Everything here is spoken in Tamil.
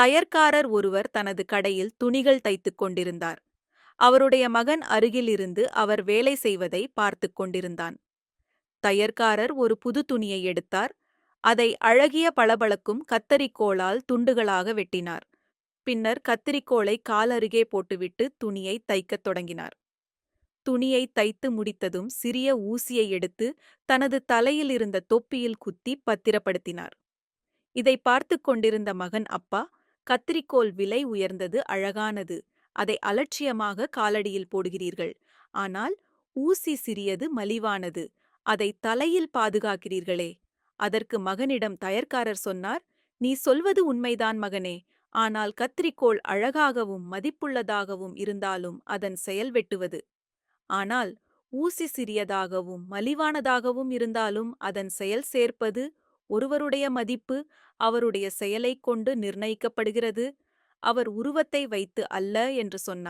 தையற்காரர் ஒருவர் தனது கடையில் துணிகள் தைத்துக் கொண்டிருந்தார். அவருடைய மகன் அருகிலிருந்து அவர் வேலை செய்வதை பார்த்துக் கொண்டிருந்தான். தையற்காரர் ஒரு புது துணியை எடுத்தார். அதை அழகிய பளபளக்கும் கத்தரிக்கோளால் துண்டுகளாக வெட்டினார். பின்னர் கத்திரிக்கோளை கால் அருகே போட்டுவிட்டு துணியை தைக்கத் தொடங்கினார். துணியை தைத்து முடித்ததும் சிறிய ஊசியை எடுத்து தனது தலையில் இருந்த தொப்பியில் குத்தி பத்திரப்படுத்தினார். இதை பார்த்து கொண்டிருந்த மகன் அப்பா கத்திரிக்கோல் விலை உயர்ந்தது அழகானது. அதை அலட்சியமாக காலடியில் போடுகிறீர்கள். ஆனால் ஊசி சிறியது மலிவானது. அதை தலையில் பாதுகாக்கிறீர்களே. அதற்கு மகனிடம் தயர்க்காரர் சொன்னார் நீ சொல்வது உண்மைதான் மகனே. ஆனால் கத்திரிக்கோள் அழகாகவும் மதிப்புள்ளதாகவும் இருந்தாலும் அதன் செயல் வெட்டுவது. ஆனால் ஊசி சிறியதாகவும் மலிவானதாகவும் இருந்தாலும் அதன் செயல் சேர்ப்பது ஒருவருடைய மதிப்பு அவருடைய செயலைக் கொண்டு நிர்ணயிக்கப்படுகிறது. அவர் உருவத்தை வைத்து அல்ல என்று சொன்னார்.